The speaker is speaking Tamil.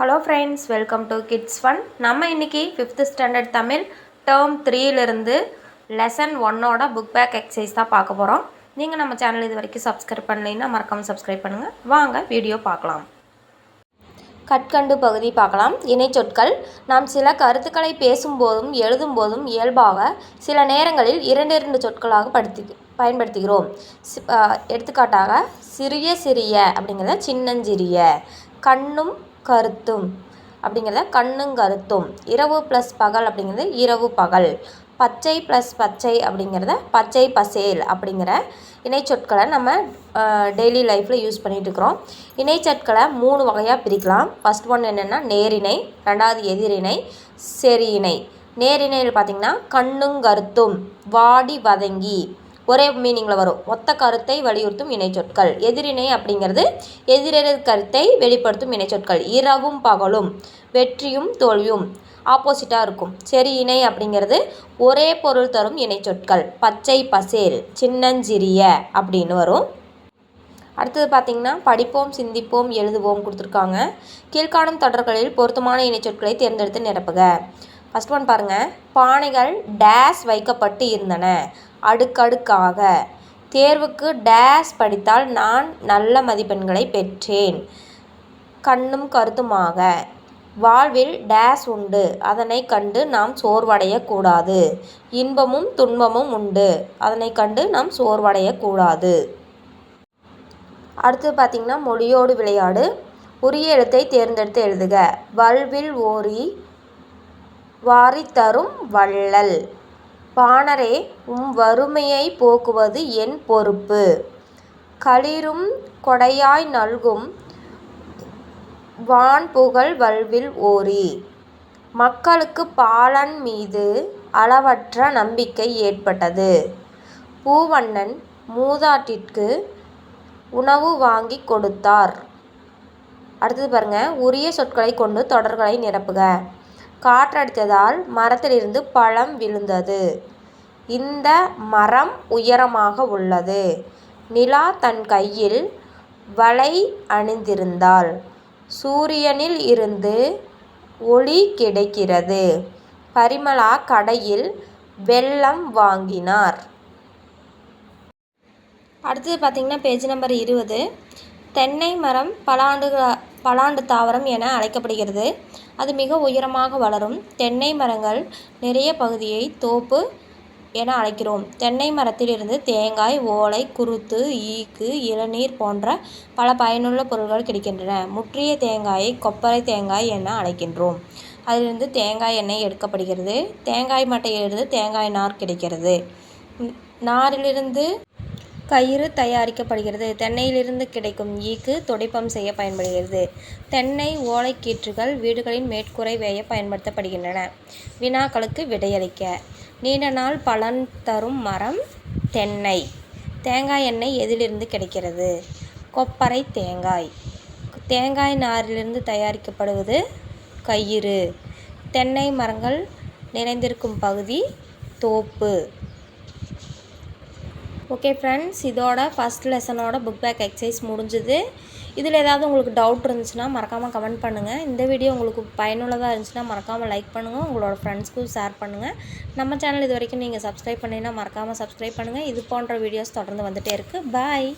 Hello friends welcome to kids fun நம்ம இன்றைக்கி ஃபிஃப்த்து ஸ்டாண்டர்ட் தமிழ் டேர்ம் த்ரீலேருந்து லெசன் ஒன்னோட புக் பேக் எக்ஸசைஸ் தான் பார்க்க போகிறோம் நீங்கள் நம்ம சேனல் இது வரைக்கும் சப்ஸ்கிரைப் பண்ணலைன்னா மறக்காமல் சப்ஸ்கிரைப் பண்ணுங்கள் வாங்க வீடியோ பார்க்கலாம். கற்கண்டு பகுதி பார்க்கலாம். இணைச்சொற்கள் நாம் சில கருத்துக்களை பேசும்போதும் எழுதும்போதும் இயல்பாக சில நேரங்களில் இரண்டு இரண்டு சொற்களாக படுத்தி பயன்படுத்துகிறோம். எடுத்துக்காட்டாக சிறிய சிறிய அப்படிங்கிறத சின்னஞ்சிறிய. கண்ணும் கருத்தும். அப்படிங்கிறத கண்ணும் கருத்தும். இரவு ப்ளஸ் பகல் அப்படிங்கிறது இரவு பகல். பச்சை ப்ளஸ் பச்சை அப்படிங்கிறத பச்சை பசேல் அப்படிங்கிற இணைச்சொற்களை நம்ம டெய்லி லைஃப்பில் யூஸ் பண்ணிகிட்ருக்குறோம் இருக்கிறோம் இணைச்சொற்களை மூணு வகையாக பிரிக்கலாம். ஃபஸ்ட் ஒன் என்னென்னா நேரிணை ரெண்டாவது எதிரிணை செரியிணை நேரிணையில் பார்த்திங்கன்னா கண்ணுங்கருத்தும் வாடி வதங்கி. ஒரே மீனிங்கில் வரும். ஒத்த கருத்தை வலியுறுத்தும் இணைச்சொற்கள். எதிரிணை அப்படிங்கிறது எதிரெதிர் கருத்தை வெளிப்படுத்தும் இணைச்சொற்கள். இரவும் பகலும் வெற்றியும் தோல்வியும் ஆப்போசிட்டாக இருக்கும். சரி இணை அப்படிங்கிறது ஒரே பொருள் தரும் இணைச்சொற்கள். பச்சை பசேல் சின்னஞ்சிறிய அப்படின்னு வரும். அடுத்தது பார்த்திங்கன்னா படிப்போம் சிந்திப்போம் எழுதுவோம் கொடுத்துருக்காங்க. கீழ்காணும் தொடர்களில் பொருத்தமான இணைச்சொற்களை தேர்ந்தெடுத்து நிரப்புக. ஃபஸ்ட் ஒன் பாருங்கள் பானைகள் டேஸ் வைக்கப்பட்டு இருந்தன. அடுக்கடுக்காக. தேர்வுக்கு டேஸ் படித்தால் நான் நல்ல மதிப்பெண்களை பெற்றேன். கண்ணும் கருத்துமாக. வாழ்வில் டேஸ் உண்டு. அதனை கண்டு நாம் சோர்வடையக்கூடாது. இன்பமும் துன்பமும் உண்டு. அதனை கண்டு நாம் சோர்வடையக்கூடாது. அடுத்து பார்த்திங்கன்னா மொழியோடு விளையாடு. உரிய எழுத்தை தேர்ந்தெடுத்து எழுதுக. வல்வில் ஓரி வாரித்தரும் வள்ளல். பாணரே உம் வறுமையை போக்குவது என் பொறுப்பு. களிரும் கொடையாய் நல்கும் வான்புகழ் வல்வில் ஓரி. மக்களுக்கு பாலன் மீது அளவற்ற நம்பிக்கை ஏற்பட்டது. பூவண்ணன் மூதாட்டிற்கு உணவு வாங்கி கொடுத்தார். அடுத்தது பாருங்கள் உரிய சொற்களை கொண்டு தொடர்களை நிரப்புக. காற்றடித்ததால் மரத்திலிருந்து பழம் விழுந்தது. இந்த மரம் உயரமாக உள்ளது. நிலா தன் கையில் வலை அணிந்திருந்தாள். சூரியனில் இருந்து ஒளி கிடைக்கிறது. பரிமளா கடையில் வெல்லம் வாங்கினார். அடுத்தது பார்த்திங்கன்னா பேஜ் நம்பர் இருபது. தென்னை மரம் பல பலாண்டு தாவரம் என அழைக்கப்படுகிறது. அது மிக உயரமாக வளரும். தென்னை மரங்கள் நிறைய பகுதியை தோப்பு என அழைக்கிறோம். தென்னை மரத்திலிருந்து தேங்காய் ஓலை குருத்து ஈக்கு இளநீர் போன்ற பல பயனுள்ள பொருட்கள் கிடைக்கின்றன. முற்றிய தேங்காயை கொப்பரை தேங்காய் என அழைக்கின்றோம். அதிலிருந்து தேங்காய் எண்ணெய் எடுக்கப்படுகிறது. தேங்காய் மட்டையிலிருந்து தேங்காய் நார் கிடைக்கிறது. நாரிலிருந்து கயிறு தயாரிக்கப்படுகிறது. தென்னையிலிருந்து கிடைக்கும் ஈக்கு துடைப்பம் செய்ய பயன்படுகிறது. தென்னை ஓலைக்கீற்றுகள் வீடுகளின் மேற்கூரை வேய பயன்படுத்தப்படுகின்றன. வினாக்களுக்கு விடையளிக்க. நீண்ட நாள் பலன் தரும் மரம் தென்னை. தேங்காய் எண்ணெய் எதிலிருந்து கிடைக்கிறது? கொப்பரை தேங்காய். தேங்காய் நாரிலிருந்து தயாரிக்கப்படுவது கயிறு. தென்னை மரங்கள் நிறைந்திருக்கும் பகுதி தோப்பு. ஓகே ஃப்ரெண்ட்ஸ் இதோட ஃபஸ்ட் லெசனோட புக் பேக் எக்ஸசைஸ் முடிஞ்சுது. இதில் ஏதாவது உங்களுக்கு டவுட் இருந்துச்சுன்னா மறக்காமல் கமெண்ட் பண்ணுங்கள் இந்த வீடியோ உங்களுக்கு பயனுள்ளதாக இருந்துச்சுன்னா மறக்காமல் லைக் பண்ணுங்கள் உங்களோட ஃப்ரெண்ட்ஸ்க்கும் ஷேர் பண்ணுங்கள் நம்ம சேனல் இது வரைக்கும் நீங்கள் சப்ஸ்கிரைப் பண்ணீங்கன்னா மறக்காமல் சப்ஸ்கிரைப் பண்ணுங்கள் இது போன்ற வீடியோஸ் தொடர்ந்து வந்துகிட்டே இருக்குது பாய்